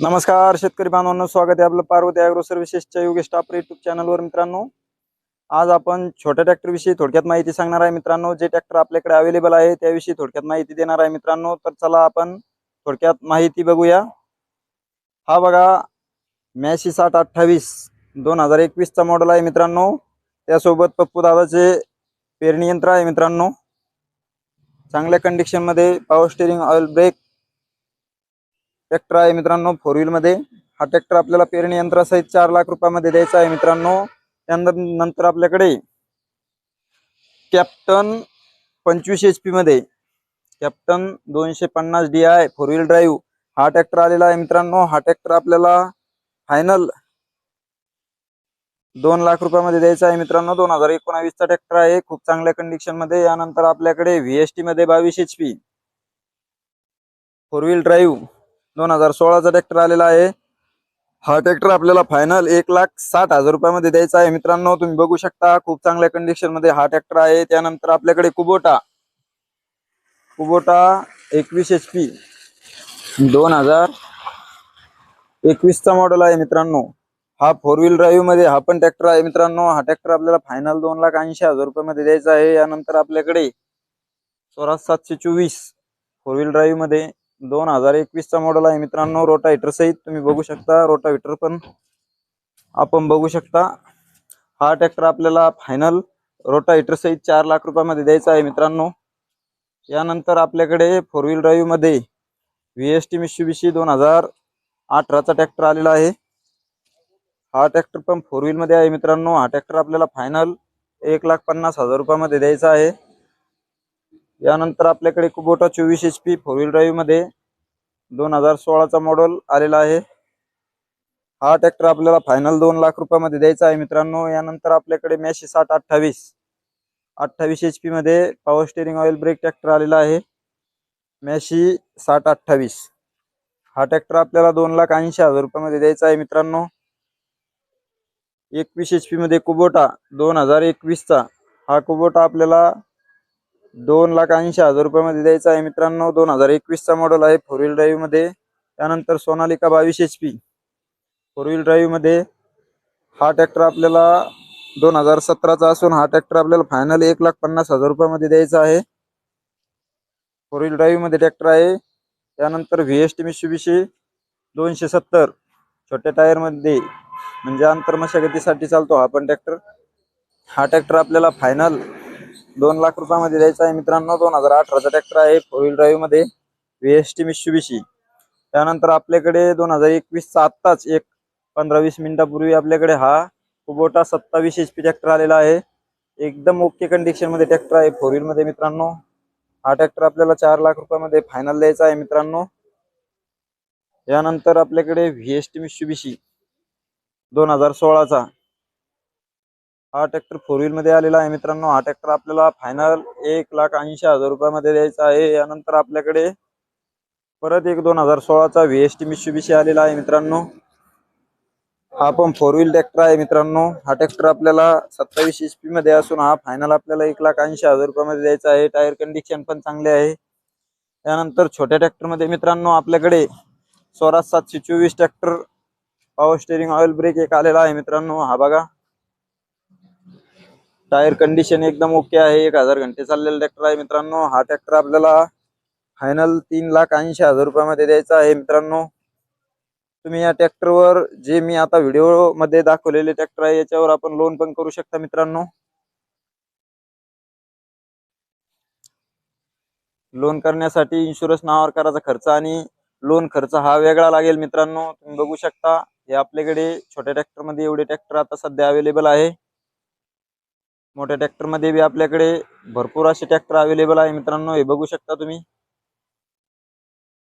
नमस्कार शेतकरी बांधवांना स्वागत आहे आपलं पार्वती अॅग्रो सर्व्हिसेसच्या योगेश टापर युट्यूब चॅनलवर मित्रांनो आज आपण छोट्या ट्रॅक्टरविषयी थोडक्यात माहिती सांगणार आहे. मित्रांनो जे ट्रॅक्टर आपल्याकडे अवेलेबल आहे त्याविषयी थोडक्यात माहिती देणार आहे. मित्रांनो तर चला आपण थोडक्यात माहिती बघूया. हा बघा मॅशी साठ अठ्ठावीस दोन हजार एकवीसचा मॉडेल आहे मित्रांनो. त्यासोबत पप्पू दादाचे पेरणी यंत्र आहे मित्रांनो. चांगल्या कंडिशनमध्ये power steering oil brake tractor आहे मित्रांनो फोर व्हील मध्ये. हा ट्रॅक्टर आपल्याला पेरणी यंत्रासहित चार लाख रुपयामध्ये द्यायचा आहे मित्रांनो. त्यानंतर नंतर आपल्याकडे कॅप्टन पंचवीस एच पी मध्ये. कॅप्टन दोनशे पन्नास D I four wheel drive हा ट्रॅक्टर आलेला आहे मित्रांनो. हा ट्रॅक्टर आपल्याला फायनल दोन लाख रुपयामध्ये द्यायचा आहे मित्रांनो. दोन हजार एकोणावीसचा ट्रॅक्टर आहे. खूप चांगल्या कंडिशनमध्ये. यानंतर आपल्याकडे व्हीएसटी मध्ये बावीस H P four wheel drive दोन हजार सोळाचा ट्रॅक्टर आलेला आहे. हा ट्रॅक्टर आपल्याला फायनल एक लाख साठ हजार रुपयामध्ये द्यायचा आहे. मित्रांनो तुम्ही बघू शकता खूप चांगल्या कंडिशनमध्ये हा ट्रॅक्टर आहे. त्यानंतर आपल्याकडे कुबोटा. कुबोटा एकवीस एच पी दोन हजार एकवीसचा मॉडेल आहे मित्रांनो. हा फोर व्हील ड्राईव्हमध्ये हा पण ट्रॅक्टर आहे मित्रांनो. हा ट्रॅक्टर आपल्याला फायनल दोन लाख ऐंशी हजार रुपयामध्ये द्यायचा आहे. यानंतर आपल्याकडे स्वराज सातशे चोवीस फोर व्हील ड्राईव्हमध्ये दोन हजार एकवीसचा मॉडेल आहे मित्रांनो. रोटावेटर सहित तुम्ही बघू शकता. रोटावेटर पण आपण बघू शकता. हा ट्रॅक्टर आपल्याला फायनल रोटावेटर सहित चार लाख रुपयामध्ये द्यायचा आहे मित्रांनो. यानंतर आपल्याकडे फोर व्हील ड्राईव्हमध्ये व्ही एस टी मिशुबिशी दोन हजार अठराचा ट्रॅक्टर आलेला आहे. हा ट्रॅक्टर पण फोर व्हीलमध्ये आहे मित्रांनो. हा ट्रॅक्टर आपल्याला फायनल एक लाख पन्नास हजार रुपयामध्ये द्यायचा आहे. यानंतर आपल्याकडे कुबोटा चोवीस एच पी फोर व्हील ड्राईव्हमध्ये दोन हजार सोळाचा मॉडेल आलेला आहे. हा ट्रॅक्टर आपल्याला फायनल दोन लाख रुपयामध्ये द्यायचा आहे मित्रांनो. यानंतर आपल्याकडे मॅशी साठ अठ्ठावीस अठ्ठावीस एच पी मध्ये power steering oil brake tractor आलेला आहे. मॅशी साठ अठ्ठावीस. हा ट्रॅक्टर आपल्याला दोन लाख ऐंशी हजार रुपयामध्ये द्यायचा आहे मित्रांनो. एकवीस एच पी मध्ये कुबोटा दोन हजार एकवीसचा. हा कुबोटा आपल्याला दोन लाख ऐंशी हजार रुपयामध्ये द्यायचा आहे मित्रांनो. दोन हजार एकवीसचा मॉडेल आहे फोर व्हील ड्राईव्हमध्ये त्यानंतर सोनालिका बावीस एच पी फोर व्हील ड्राईव्हमध्ये हा ट्रॅक्टर आपल्याला दोन हजार सतराचा असून हा ट्रॅक्टर आपल्याला फायनल एक लाख पन्नास हजार रुपयामध्ये द्यायचा आहे. फोर व्हील ड्राईव्हमध्ये ट्रॅक्टर आहे. त्यानंतर व्ही एस टी मिशुबिशी दोनशे सत्तर. छोट्या टायरमध्ये म्हणजे आंतरमशागतीसाठी चालतो हा पण ट्रॅक्टर हा ट्रॅक्टर आपल्याला फायनल दोन लाख रुपयामध्ये द्यायचा आहे मित्रांनो. दोन हजार अठराचा ट्रॅक्टर आहे फोर व्हील ड्राईव्हमध्ये व्ही एस टी मिशुबिशी त्यानंतर आपल्याकडे दोन हजार एकवीसचा आत्ताच एक पंधरा वीस मिनिटापूर्वी आपल्याकडे हा कुबोटा सत्तावीस एच पी ट्रॅक्टर आलेला आहे. एकदम ओके कंडिशनमध्ये ट्रॅक्टर आहे फोर व्हील मध्ये मित्रांनो. हा ट्रॅक्टर आपल्याला चार लाख रुपयामध्ये फायनल द्यायचा आहे मित्रांनो. यानंतर आपल्याकडे व्ही एस टी मिशुबिशी दोन हजार सोळाचा. हा ट्रॅक्टर फोर व्हील मध्ये आलेला आहे मित्रांनो. हा ट्रॅक्टर आपल्याला फायनल एक लाख ऐंशी हजार रुपयामध्ये द्यायचा आहे. यानंतर आपल्याकडे परत एक दोन हजार सोळाचा व्ही एस टी मिशुबिशी आलेला आहे मित्रांनो. हा पण फोर व्हील ट्रॅक्टर आहे मित्रांनो. हा ट्रॅक्टर आपल्याला सत्तावीस एच पी मध्ये असून हा फायनल आपल्याला एक लाख ऐंशी हजार रुपयामध्ये द्यायचा आहे. टायर कंडिशन पण चांगले आहे. त्यानंतर छोट्या ट्रॅक्टरमध्ये मित्रांनो आपल्याकडे स्वराज सातशे चोवीस tractor power steering oil brake एक आलेला आहे मित्रांनो. हा बघा. टायर कंडिशन एकदम ओके आहे. एक हजार घंटे चाललेला ट्रॅक्टर आहे मित्रांनो. हा ट्रॅक्टर आपल्याला फायनल तीन लाख ऐंशी हजार रुपयामध्ये द्यायचा आहे मित्रांनो. तुम्ही या ट्रॅक्टरवर जे मी आता व्हिडिओमध्ये दाखवलेले ट्रॅक्टर आहे याच्यावर आपण लोन पण करू शकता मित्रांनो. लोन करण्यासाठी इन्शुरन्स नावावर करायचा खर्च आणि लोन खर्च हा वेगळा लागेल मित्रांनो. तुम्ही बघू शकता हे आपल्याकडे छोट्या ट्रॅक्टरमध्ये एवढे ट्रॅक्टर आता सध्या अवेलेबल आहे. मोठ्या ट्रॅक्टरमध्ये बी आपल्याकडे भरपूर असे ट्रॅक्टर अवेलेबल आहे मित्रांनो. हे बघू शकता तुम्ही.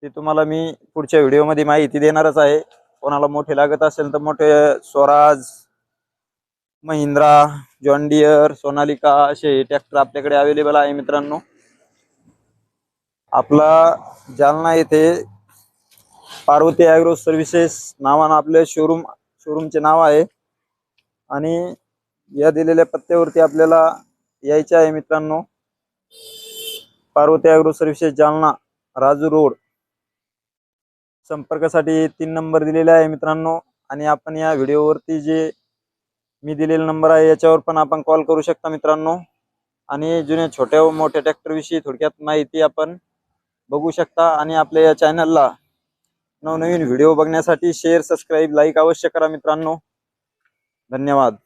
ते तुम्हाला मी पुढच्या व्हिडिओमध्ये माहिती देणारच आहे. कोणाला मोठे लागत असेल तर मोठे स्वराज महिंद्रा जॉनडियर सोनालिका असे ट्रॅक्टर आपल्याकडे अवेलेबल आहे मित्रांनो. आपला जालना येथे पार्वती ॲग्रो सर्व्हिसेस नावानं आपले शोरूम शोरूमचे नाव आहे. आणि या दिलेल्या पत्त्यावरती आपल्याला यायचे आहे मित्रांनो. Parvati agro services Jalna Raju road. संपर्कासाठी तीन नंबर दिलेला आहे मित्रांनो. आणि आपण या व्हिडिओवरती जे मी दिलेला नंबर आहे याच्यावर पण आपण कॉल करू शकता मित्रांनो. आणि जुन्या छोट्या व मोठ्या ट्रॅक्टर विषयी थोडक्यात माहिती आपण बघू शकता. आणि आपल्या या चॅनलला नवनवीन व्हिडिओ बघण्यासाठी शेअर सबस्क्राईब लाईक अवश्य करा मित्रांनो. धन्यवाद.